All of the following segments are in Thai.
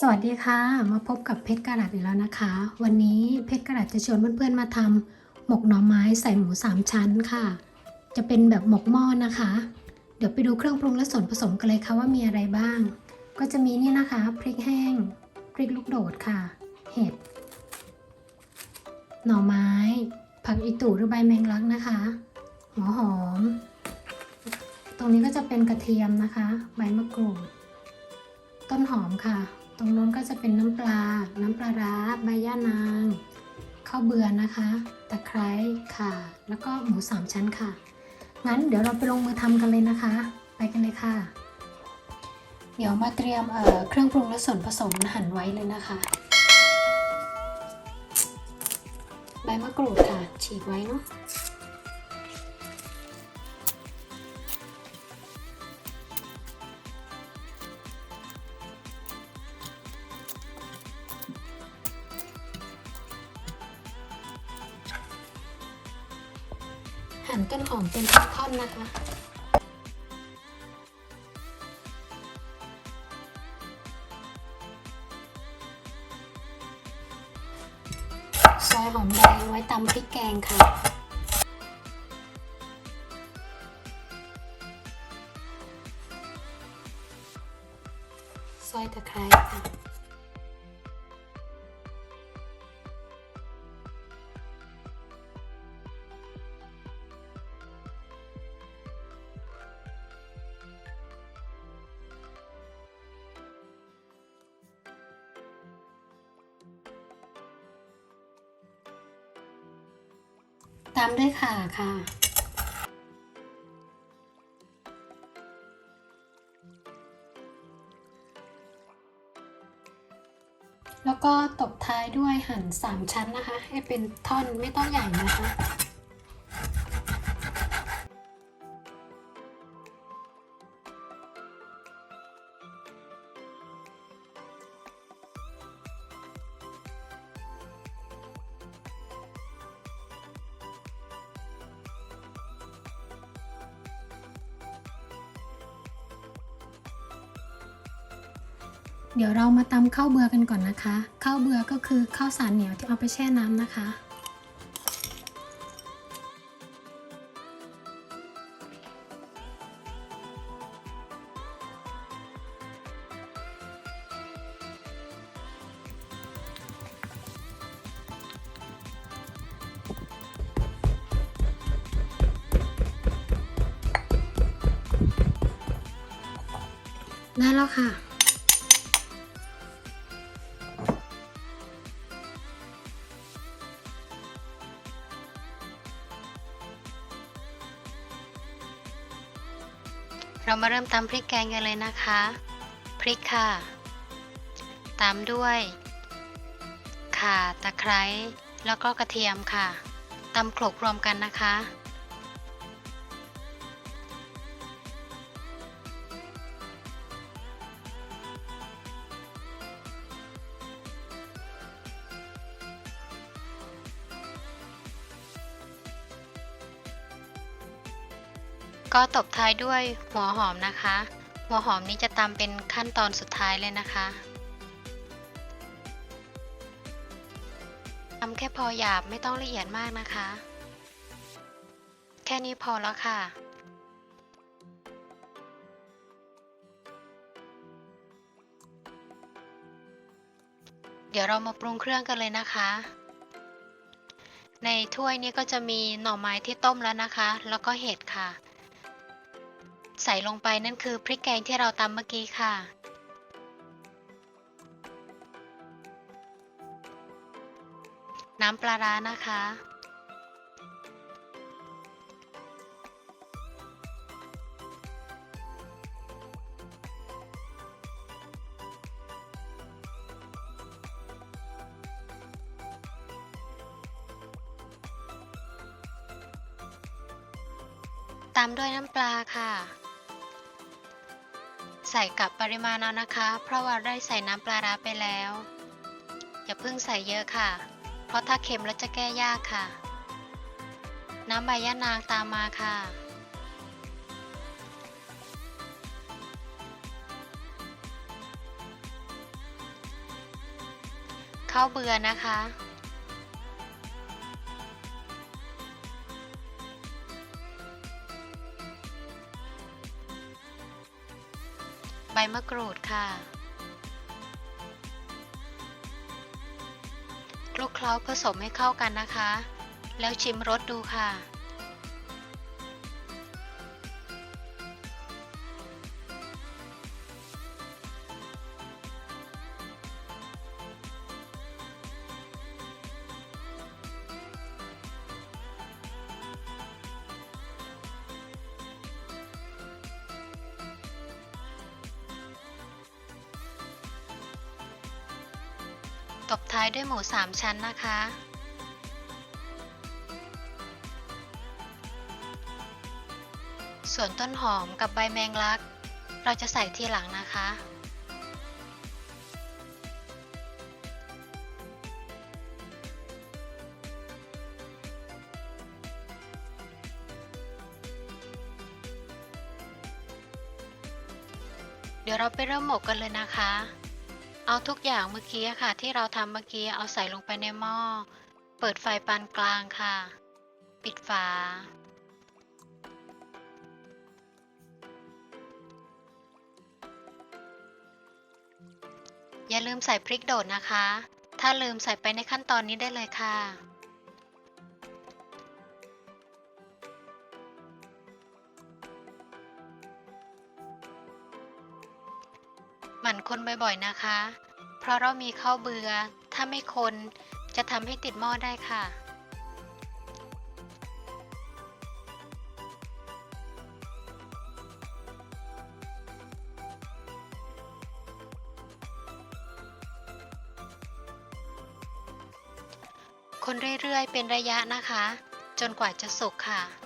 สวัสดีค่ะ มาพบกับเพชรกระดาษอีกแล้วนะคะ วันนี้เพชรกระดาษจะชวนเพื่อนๆมาทำหมกหน่อไม้ใส่หมูสามชั้นค่ะ จะเป็นแบบหมกหม้อนะคะ เดี๋ยวไปดูเครื่องปรุงและส่วนผสมกันเลยค่ะว่ามีอะไรบ้าง ก็จะมีนี่นะคะพริกแห้งพริกลูกโดดค่ะ เห็ด หน่อไม้ ผักอีตูหรือใบแมงลักนะคะ หัวหอม ตรงนี้ก็จะเป็นกระเทียมนะคะ ใบมะกรูด ต้นหอมค่ะ ตรงนู้นก็จะเป็นน้ำปลา น้ำปลาร้าใบย่านางข้าวเบื่อนะคะ ตะไคร้ค่ะ แล้วก็หมูสามชั้นค่ะ งั้นเดี๋ยวเราไปลงมือทำกันเลยนะคะ ไปกันเลยค่ะ เดี๋ยวมาเตรียมเเครื่องปรุงและส่วนผสมหั่นไว้เลยนะคะใบมะกรูดค่ะ ฉีกไว้เนาะ ต้นหอมเป็นท่อนๆนะคะซอยหอมแดงไว้ตำพริกแกงค่ะซอยตะไคร้ค่ะ ตามด้วยข่าค่ะ แล้วก็ตบท้ายด้วยหั่น 3 ชั้นนะคะ ให้เป็นท่อนไม่ต้องใหญ่นะคะ เดี๋ยวเรามาตำข้าวเบือกันก่อนนะคะข้าวเบือก็คือข้าวสารเหนียวที่เอาไปแช่น้ำนะคะ ได้แล้วค่ะ เรามาเริ่มตำพริกแกงกันเลยนะคะ พริกค่ะ ตามด้วยข่าตะไคร้แล้วก็กระเทียมค่ะตำโขลกรวมกันนะคะ ก็ตบท้ายด้วยหัวหอมนะคะ หัวหอมนี้จะตำเป็นขั้นตอนสุดท้ายเลยนะคะทำแค่พอหยาบไม่ต้องละเอียดมากนะคะ แค่นี้พอแล้วค่ะเดี๋ยวเรามาปรุงเครื่องกันเลยนะคะ ในถ้วยนี้ก็จะมีหน่อไม้ที่ต้มแล้วนะคะ แล้วก็เห็ดค่ะ ใส่ลงไปนั่นคือพริกแกงที่เราตำเมื่อกี้ค่ะ น้ำปลาร้านะคะ ตามด้วยน้ำปลาค่ะ ใส่กับปริมาณเอานะคะ เพราะว่าได้ใส่น้ำปลาร้าไปแล้ว อย่าเพิ่งใส่เยอะค่ะ เพราะถ้าเค็มแล้วจะแก้ยากค่ะ น้ำใบย่านางตามมาค่ะ ข้าวเบื่อนะคะ ใบมะกรูดค่ะคลุกเคล้าผสมให้เข้ากันนะคะ แล้วชิมรสดูค่ะ ตบท้ายด้วยหมูสามชั้นนะคะ ส่วนต้นหอมกับใบแมงลัก เราจะใส่ทีหลังนะคะ เดี๋ยวเราไปเริ่มหมกกันเลยนะคะ เอาทุกอย่างเมื่อกี้ค่ะ ที่เราทำเมื่อกี้เอาใส่ลงไปในหม้อ เปิดไฟปานกลางค่ะ ปิดฝา อย่าลืมใส่พริกโดดนะคะ ถ้าลืมใส่ไปในขั้นตอนนี้ได้เลยค่ะ หมั่นคนบ่อยๆนะคะ เพราะเรามีข้าวเบือ ถ้าไม่คนจะทำให้ติดหม้อได้ค่ะ คนเรื่อยๆ เป็นระยะนะคะ จนกว่าจะสุกค่ะ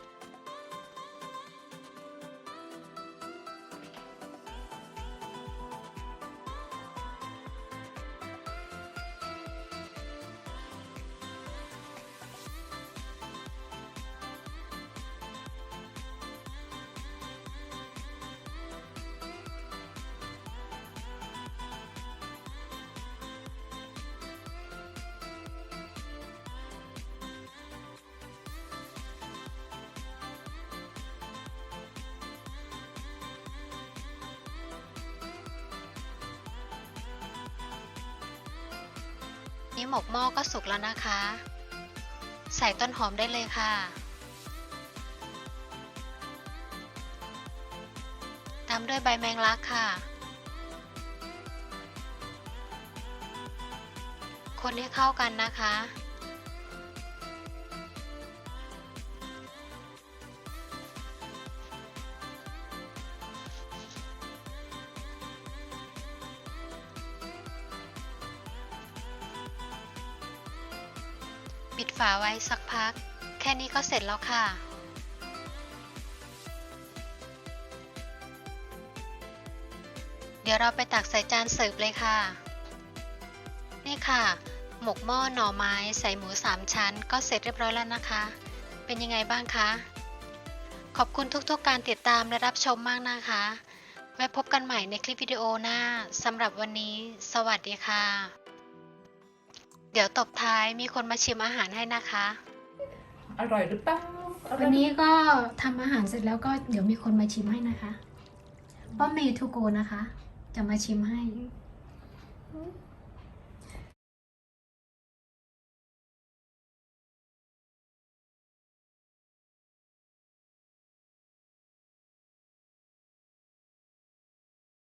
นี่หมกหม้อก็สุกแล้วนะคะ ใส่ต้นหอมได้เลยค่ะ ตามด้วยใบแมงลักค่ะ คนให้เข้ากันนะคะ ปิดฝาไว้สักพัก แค่นี้ก็เสร็จแล้วค่ะ เดี๋ยวเราไปตักใส่จานเสิร์ฟเลยค่ะ นี่ค่ะ หมกหม้อหน่อไม้ใส่หมูสามชั้น ก็เสร็จเรียบร้อยแล้วนะคะ เป็นยังไงบ้างคะ ขอบคุณทุกๆ การติดตามและรับชมมากนะคะไว้พบกันใหม่ในคลิปวิดีโอหน้าสำหรับวันนี้ สวัสดีค่ะ เดี๋ยวตบท้ายมีคนมาชิมอาหารให้นะคะ อร่อยหรือเปล่าอร่อยวันนี้ก็ทำอาหารเสร็จแล้วก็เดี๋ยวมีคนมาชิมให้นะคะป้าเมย์ทูโกนะคะ จะมาชิมให้ อ